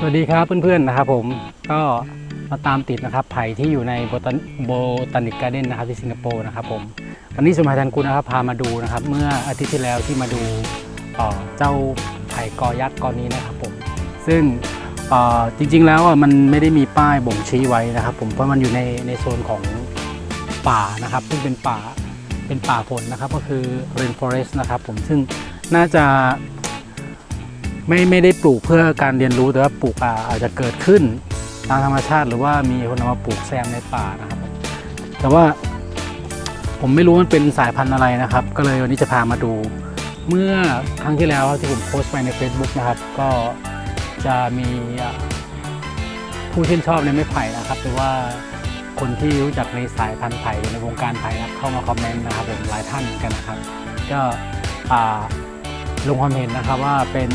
สวัสดีครับเพื่อนๆนะครับผมก็มาตามติดนะครับไผ่ที่อยู่ในโบตันโบตันิกการ์เด้นนะครับที่สิงคโปร์นะครับผมวันนี้สมัยทันกุลนะครับพามาดูนะครับ เมื่ออาทิตย์ที่แล้วที่มาดูเจ้าไผ่กอยักษ์กอนี้นะครับผมซึ่งจริงๆแล้วมันไม่ได้มีป้ายบ่งชี้ไว้นะครับ ผมเพราะมันอยู่ในในโซนของป่านะครับ ซึ่งเป็นป่าเป็นป่าฝนนะครับก็คือ rainforest นะครับผมซึ่งน่าจะ ไม่ไม่ได้ปลูกเพื่อการเรียนรู้แต่ว่าปลูกอ่าอาจจะเกิดขึ้นตามธรรมชาติ หรือว่ามีคนเอามาปลูกแซมในป่านะครับ แต่ว่าผมไม่รู้มันเป็นสายพันธุ์อะไรนะครับ ก็เลยวันนี้จะพามาดู เมื่อครั้งที่แล้วที่ผมโพสต์ไปใน Facebook นะครับ ก็จะมีผู้ชื่นชอบในไม้ไผ่นะครับหรือว่าคนที่รู้จักในสายพันธุ์ไผ่ในวงการไผ่นะครับเข้ามาคอมเมนต์นะครับผมหลายท่านเหมือนกันนะครับ ก็อ่า ลงความเห็นนะครับว่าเป็น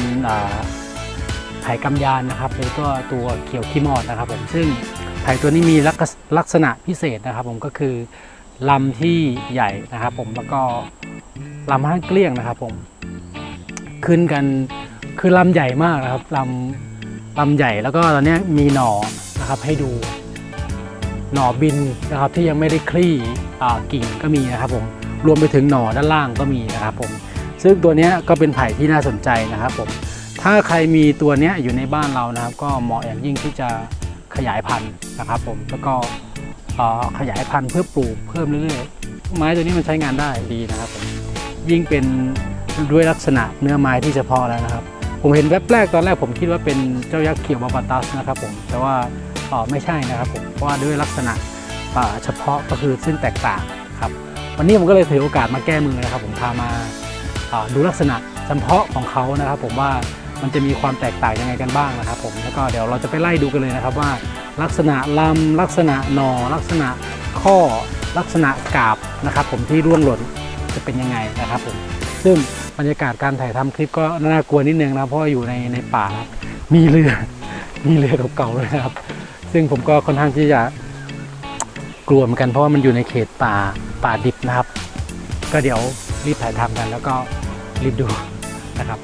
ไผ่กำยานนะครับหรือตัวตัวเขียวขี้มอดนะครับผมซึ่งไผ่ตัวนี้มีลักษลักษณะพิเศษนะครับผมก็คือลำที่ใหญ่นะครับผมแล้วก็ลำห้างเกลี้ยงนะครับผมขึ้นกันคือลำใหญ่มากนะครับลำลำใหญ่แล้วก็ตอนนี้มีหน่อนะครับให้ดูหน่อบินนะครับที่ยังไม่ได้คลี่กิ่งก็มีนะครับผมรวมไปถึงหน่อด้านล่างก็มีนะครับผม ซึ่งตัวนี้ก็เป็นไผ่ที่น่าสนใจนะครับผมถ้าใครมีตัวนี้อยู่ในบ้านเรานะครับ ก็เหมาะอย่างยิ่งที่จะขยายพันธุ์นะครับผมแล้วก็ขยายพันธุ์เพื่อปลูกเพิ่มเรื่อยๆไม้ตัวนี้มันใช้งานได้ดีนะครับผมยิ่งเป็นด้วยลักษณะเนื้อไม้ที่เฉพาะแล้วนะครับ ผมเห็นแวบแรกตอนแรกผมคิดว่าเป็นเจ้ายักษ์เขียวบาบาตัสนะครับผมแต่ว่าออไม่ใช่นะครับผมเพราะว่าด้วยลักษณะเอ่อเฉพาะก็คือซึ่งแตกต่างครับวันนี้ผมก็เลยถือโอกาสมาแก้มือนะครับ ผมพามา ดูลักษณะเฉพาะของเขานะครับ ผมว่ามันจะมีความแตกต่างยังไงกันบ้างนะครับ ผมแล้วก็เดี๋ยวเราจะไปไล่ดูกันเลยนะครับว่า ลักษณะลำลักษณะหนอลักษณะข้อลักษณะกาบนะครับ ผมที่ร่วงหล่นจะเป็นยังไงนะครับ ผมซึ่งบรรยากาศการถ่ายทำคลิปก็น่ากลัวนิดนึงนะเพราะว่าอยู่ในในป่าครับมีเรือมีเรือเก่าๆเลยนะครับ ซึ่งผมก็ค่อนข้างที่จะกลัวเหมือนกันเพราะว่ามันอยู่ในเขตป่าป่าดิบนะครับ ก็เดี๋ยวรีบถ่ายทำกันแล้วก็ รีบดูนะครับ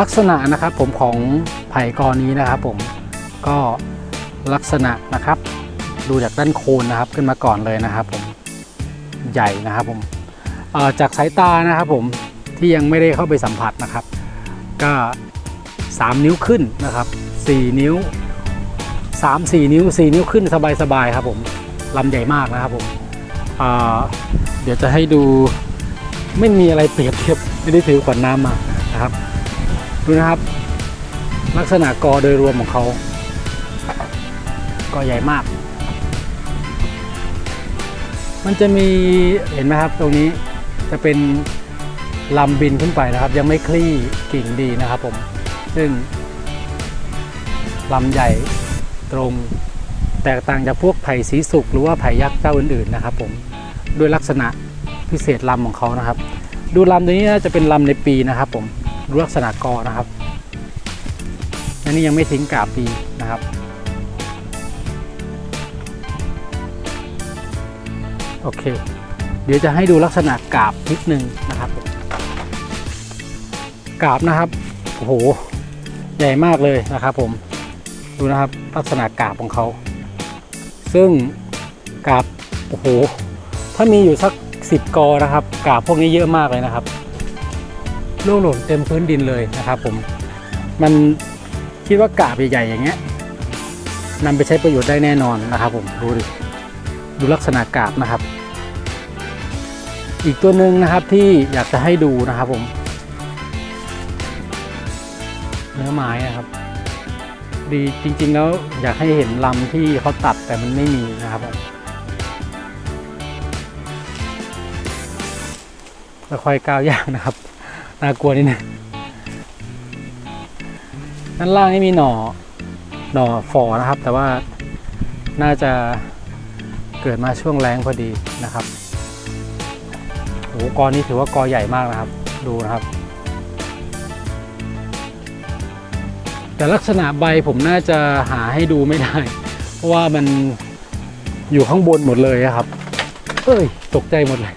ลักษณะนะครับผมของไผ่กอนี้นะครับผมก็ลักษณะนะครับ ดูจากด้านโคนนะครับขึ้นมาก่อนเลยนะครับผมใหญ่นะครับผมจากสายตานะครับผมที่ยังไม่ได้เข้าไปสัมผัสนะครับ ก็ 3 นิ้วขึ้นนะครับ 4 นิ้ว 3 4 นิ้ว 4 นิ้วขึ้นสบายๆครับผมลำใหญ่มากนะครับผมเเดี๋ยวจะให้ดู ไม่มีอะไรเปรียบเทียบไม่ได้ถือขวดน้ำมานะครับ ดูนะครับ ลักษณะกอโดยรวมของเขากอใหญ่มาก มันจะมีเห็นไหมครับตรงนี้จะเป็นลำบินขึ้นไปนะครับ ยังไม่คลี่กิ่งดีนะครับผม ซึ่งลำใหญ่ตรงแตกต่างจากพวกไผ่สีสุกหรือว่าไผ่ยักษ์เจ้าอื่นๆนะครับผมด้วยลักษณะ พิเศษลำของเขานะครับ ดูลำตัวนี้น่าจะเป็นลำในปีนะครับ ผมดูลักษณะกอนะครับอันนี้ยังไม่ทิ้งกาบปีนะครับโอเค เดี๋ยวจะให้ดูลักษณะกาบนิดนึงนะครับกาบนะครับโอ้โหใหญ่มากเลยนะครับ ผมดูนะครับลักษณะกาบของเขา ซึ่งกาบโอ้โหถ้ามีอยู่สัก สิกอนะครับกาบพวกนี้เยอะมากเลยนะครับร่วงหล่นเต็มพื้นดินเลยนะครับ ผม มันคิดว่ากาบใหญ่ๆอย่างเงี้ยนำไปใช้ประโยชน์ได้แน่นอนนะครับ ผมดูดิดูลักษณะกาบนะครับ อีกตัวหนึ่งนะครับที่อยากจะให้ดูนะครับ ผม เนื้อไม้นะครับ ดีจริง ๆ แล้วอยากให้เห็นลำที่เขาตัดแต่มันไม่มีนะครับผม ค่อยก้าวยางนะครับ น่ากลัวนิดนึงด้านล่างนี่มีหน่อ หน่อฝอนะครับ แต่ว่าน่าจะเกิดมาช่วงแรงพอดีนะครับโอ้กอนี้ถือว่ากอใหญ่มากนะครับ ดูนะครับ แต่ลักษณะใบผมน่าจะหาให้ดูไม่ได้ เพราะว่ามันอยู่ข้างบนหมดเลยอะครับ เอ้ย ตกใจหมดเลย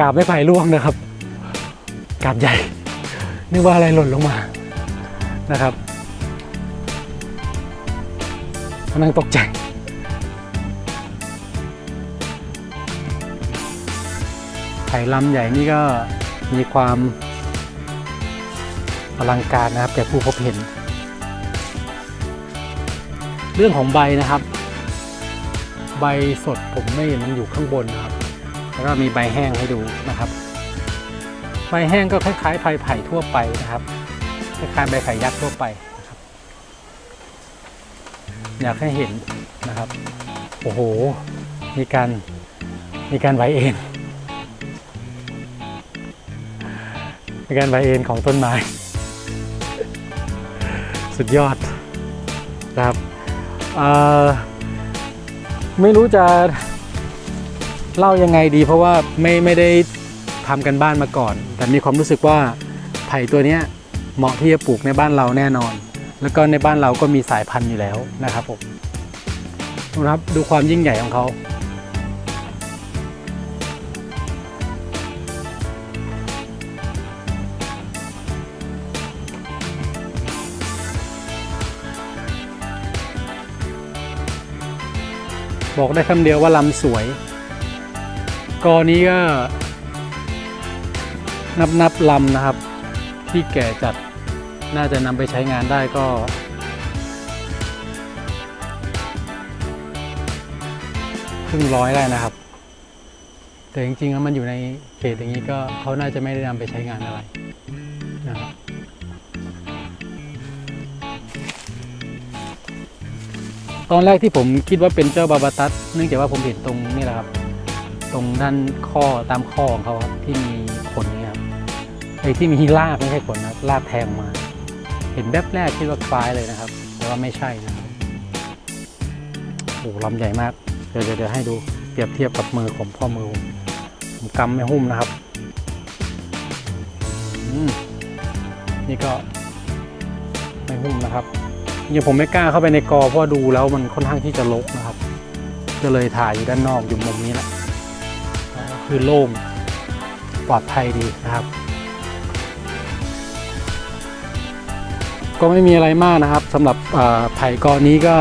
กาบไม่ไผ่ร่วงนะครับ กาบใหญ่ นึกว่าอะไรหล่นลงมานะครับกำลังตกใจไผ่ลำใหญ่นี่ก็มีความอลังการนะครับแก่ผู้พบเห็น เรื่องของใบนะครับ ใบสดผมไม่เห็นมันอยู่ข้างบนนะครับ แล้วก็มีใบแห้งให้ดูนะครับ ใบแห้งก็คล้ายๆใบไผ่ทั่วไปนะครับ คล้ายๆใบไผ่ยักษ์ทั่วไปนะครับ อยากให้เห็นนะครับ โอ้โห มีการมีการไหวเอ็นมีการไหวเอ็นของต้นไม้ สุดยอดนะครับไม่รู้จะ เล่ายังไงดี เพราะว่าไม่ไม่ได้ทำกันบ้านมาก่อน แต่มีความรู้สึกว่าไผ่ตัวเนี้ยเหมาะที่จะปลูกในบ้านเราแน่นอน แล้วก็ในบ้านเราก็มีสายพันธุ์อยู่แล้วนะครับผมดูนะครับดูความยิ่งใหญ่ของเขาบอกได้คำเดียวว่าลำสวย กอนี้ก็ นับนับลำนะครับ ที่แก่จัดน่าจะนำไปใช้งานได้ก็ ครึ่งร้อยได้นะครับ แต่จริงๆแล้วมันอยู่ในเขตอย่างนี้ก็เขาน่าจะไม่ได้นำไปใช้งานอะไรนะครับตอนแรกที่ผมคิดว่าเป็นเจ้าบาบาตัสเนื่องจากว่าผมเห็นตรงนี่แหละครับ ตรงด้านข้อตามข้อของเขาครับที่มีขนนี่ครับไอ้ที่มีลากไม่ใช่ขนนะลากแทงมา เห็นแบบแรกคิดว่าคล้ายเลยนะครับ แต่ว่าไม่ใช่นะครับโอ้ลำใหญ่มาก เดี๋ยวเดี๋ยวให้ดูเปรียบเทียบกับมือผมพ่อมือผมกำไม่หุ้มนะครับนี่ก็ไม่หุ้มนะครับยังผมไม่กล้าเข้าไปในกอเพราะดูแล้วมันค่อนข้างที่จะรกนะครับ ก็เลยถ่ายอยู่ด้านนอกอยู่มุมนี้แหละ คือโล่งปลอดภัยดีนะครับ ก็ไม่มีอะไรมากนะครับสำหรับเอ่อไผ่กอนี้ก็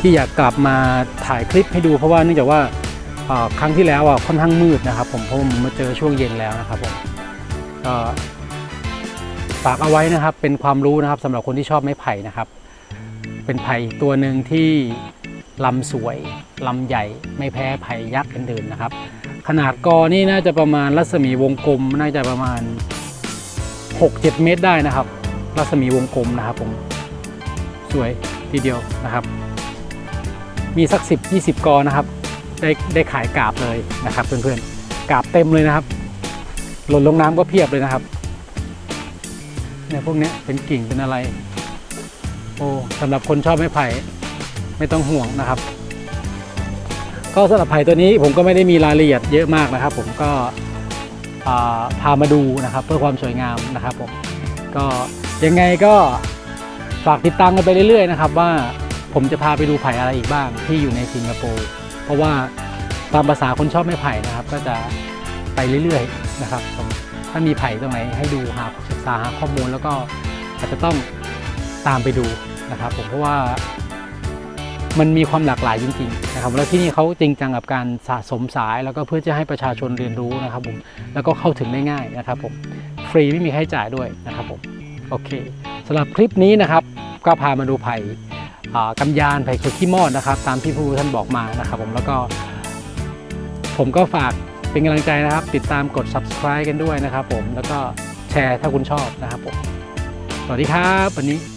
ที่อยากกลับมาถ่ายคลิปให้ดูเพราะว่าเนื่องจากว่าครั้งที่แล้วอะค่อนข้างมืดนะครับ ผมเพราะผมมาเจอช่วงเย็นแล้วนะครับผมก็ฝากเอาไว้นะครับเป็นความรู้นะครับสำหรับคนที่ชอบไม้ไผ่นะครับ เป็นไผ่ตัวหนึ่งที่ลำสวยลำใหญ่ไม่แพ้ไผ่ยักษ์อื่นๆนะครับ ขนาดกอนี่น่าจะประมาณรัศมีวงกลมน่าจะประมาณ 6-7 เมตรได้นะครับ รัศมีวงกลมนะครับผมสวยทีเดียวนะครับ มีสัก 10 20 กอนะครับ ได้ได้ขายกาบเลยนะครับเพื่อนๆกาบเต็มเลยนะครับ หล่นลงน้ำก็เพียบเลยนะครับเนี่ยพวกนี้เป็นกิ่งเป็นอะไร โอ้สำหรับคนชอบไม้ไผ่ไม่ต้องห่วงนะครับ ก็สำหรับไผ่ตัวนี้ผมก็ไม่ได้มีรายละเอียดเยอะมากนะครับ ผมก็พามาดูนะครับ เพื่อความสวยงามนะครับผมก็ยังไงก็ฝากติดตามกันไปเรื่อยๆนะครับ ว่าผมจะพาไปดูไผ่อะไรอีกบ้างที่อยู่ในสิงคโปร์เพราะว่าตามภาษาคนชอบไม้ไผ่นะครับ ก็จะไปเรื่อยๆนะครับผมถ้ามีไผ่ตรงไหนให้ดูหาศึกษาหาข้อมูลแล้วก็อาจจะต้องตามไปดูนะครับ ผมเพราะว่า มันมีความหลากหลายจริงๆนะครับแล้วที่นี่เขาจริงจังกับการสะสมสาย แล้วก็เพื่อจะให้ประชาชนเรียนรู้นะครับผมแล้วก็เข้าถึงได้ง่ายนะครับผมฟรีไม่มีค่าใช้จ่ายด้วยนะครับผมโอเคสำหรับคลิปนี้นะครับก็พามาดูไผ่อ่ากำยานไผ่เขียวขี้มอดนะครับ ตามที่ผู้รู้ท่านบอกมานะครับ ผมแล้วก็ ผมก็ฝากเป็นกำลังใจนะครับ ติดตามกด subscribe กันด้วยนะครับ ผมแล้วก็แชร์ถ้าคุณชอบนะครับผมสวัสดีครับวันนี้